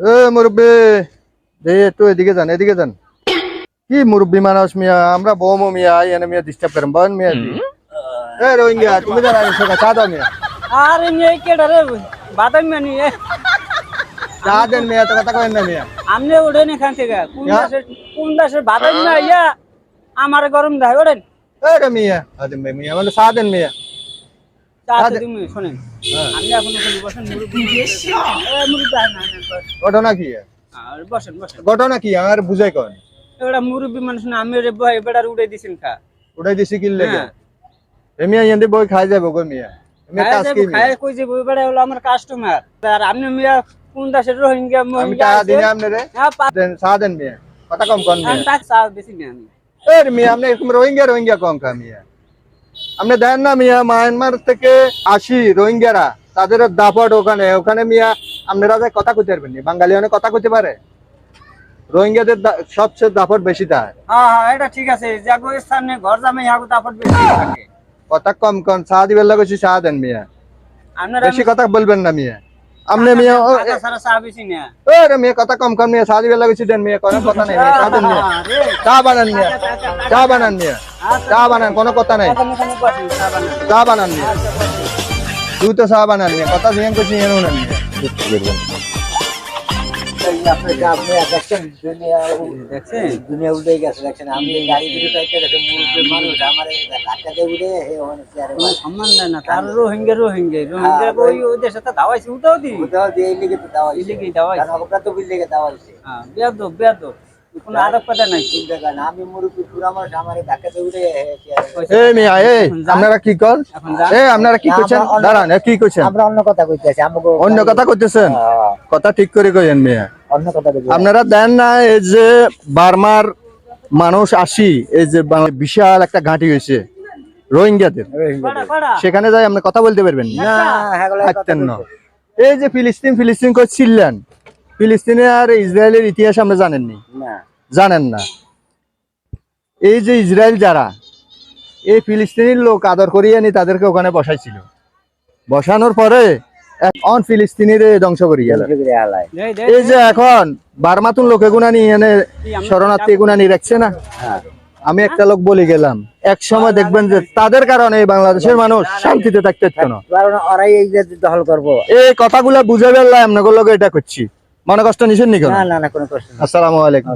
এ মুরব্বী। একটু এদিকে যান এদিকে যান। কি মুরব্বী মানুষ মিয়া? আমরা বৌমো মিয়া আই এনে মিয়া ডিস্টার্ব করেন। বন মিয়া। এ রোহিঙ্গা তুমি জানা চা দাও মিয়া। আরে নিয়ে কেডা রে? বাদামি মানি চা দেন মিয়া তো কথা কেন না মিয়া। আমনে ওঠেন এখান থেকে। কোন হ্যাঁ? দাসের কোন দাসের বাদামি না ইয়া। আমার গরম দেয় ওঠেন এ রে মিয়া। আদে মিয়া মানে চা দেন মিয়া। ঘটনা কি? আর বসেন বসেন। ঘটনা কি? আর বুঝাই কন। এবার মুরব্বি মানুষ না আমি রে বই বেড়ার উড়ে দিছেন খা উড়াই দিছি কি লেগে হ্যাঁ। মিয়া ইয়ান্দি বই খাই যাব গো মিয়া। মিয়া খায় কাজ কি মিয়া? কই যে বই হলো আমার কাস্টমার আর আপনি মিয়া কোন দাসের রোহিঙ্গা আমি মহিঙ্গা টাকা আছে? আপনি রে হ্যাঁ, দেন চা দেন মিয়া। কথা কম কন আমি মিয়া। তাক চা বেশি না আমি। এ মিয়া আপনি এরকম রোহিঙ্গা রোহিঙ্গা কম খা মিয়া। আপনি দেন না মিয়া মায়ানমার থেকে আসি রোহিঙ্গারা। তাদের দাপট ওখানে। ওখানে মিয়া আপনারা যে কথা কইতে পারবেন নি? বাঙালি অনেক কথা কইতে পারে? রোহিঙ্গাদের সবচেয়ে দাপট বেশি তার। হ্যাঁ হ্যাঁ এটা ঠিক আছে। ঘর তারপর বেশি থাকে। কথা কম কম চা দিবেন লাগছি চা দেন মিয়া। বেশি কথা বলবেন না মিয়া। আপনি মিয়া ও টাকা ছাড়া চা বেশি না এ রে মিয়া কথা কম কম মিয়া সাজি দিবেন লাগেছি দেন মিয়া কোনো কথা নেই মিয়া, চা দেন মিয়া। আরে, চা বানান মিয়া চা বানান মিয়া চা বানান কোনো কথা নাই। চা বানান। চা তুই তো চা বানান মিয়া কথা দিয়ে কিছু নিয়ে নেন সম্মান দেয় না তার রোহিঙ্গা রোহিঙ্গা রোহিঙ্গা ওই ওই দেশে তো দাওয়াইছে এই লিগে তো এই ওটা তো বিল লিগে হ্যাঁ বেয়াদ বেয়াদ কোনো আরব কথা নাই। চিন্তা করেন আমি মুরব্বী পুরা মানুষ আমার এই ধাক্কাতে উঠে হে চেয়ারে বসে। এ মিয়া এ আপনারা কি কর? এখন এ আপনারা কি করছেন? অন্য- দাঁড়ান কি করছেন? আমরা অন্য কথা কইতেছি আমাকে অন্য কথা কইতেছেন? হ্যাঁ, কথা ঠিক করে কইেন মিয়া। আপনারা দেন না এই যে বার্মার মানুষ আসি এই যে বিশাল একটা ঘাঁটি হয়েছে রোহিঙ্গাদের। সেখানে যাই আপনি কথা বলতে পারবেন। না না হ্যাঁ না। এই যে ফিলিস্তিন ফিলিস্তিন করছিলেন ফিলিস্তিনে আর ইসরায়েলের ইতিহাস আমরা জানেননি। না। জানেন না। এই যে ইসরায়েল যারা এই ফিলিস্তিনির লোক আদর করিয়ে নি তাদেরকে ওখানে বসাইছিল। বসানোর পরে অন ফিলিস্তিনির ধ্বংস গেল। এই যে এখন বারমাতুন লোকে এনে শরণার্থী গুনা রাখছে না? হ্যাঁ। আমি একটা লোক বলে গেলাম এক সময় দেখবেন যে তাদের কারণে বাংলাদেশের মানুষ শান্তিতে থাকতে ওরাই এই যে দখল করব। এই কথাগুলা বুঝে ফেললাম আপনাদের লোক এটা করছি। মনে কষ্ট নিছেন নি কেন? না না না কোনো প্রশ্ন নেই। আসসালামু আলাইকুম।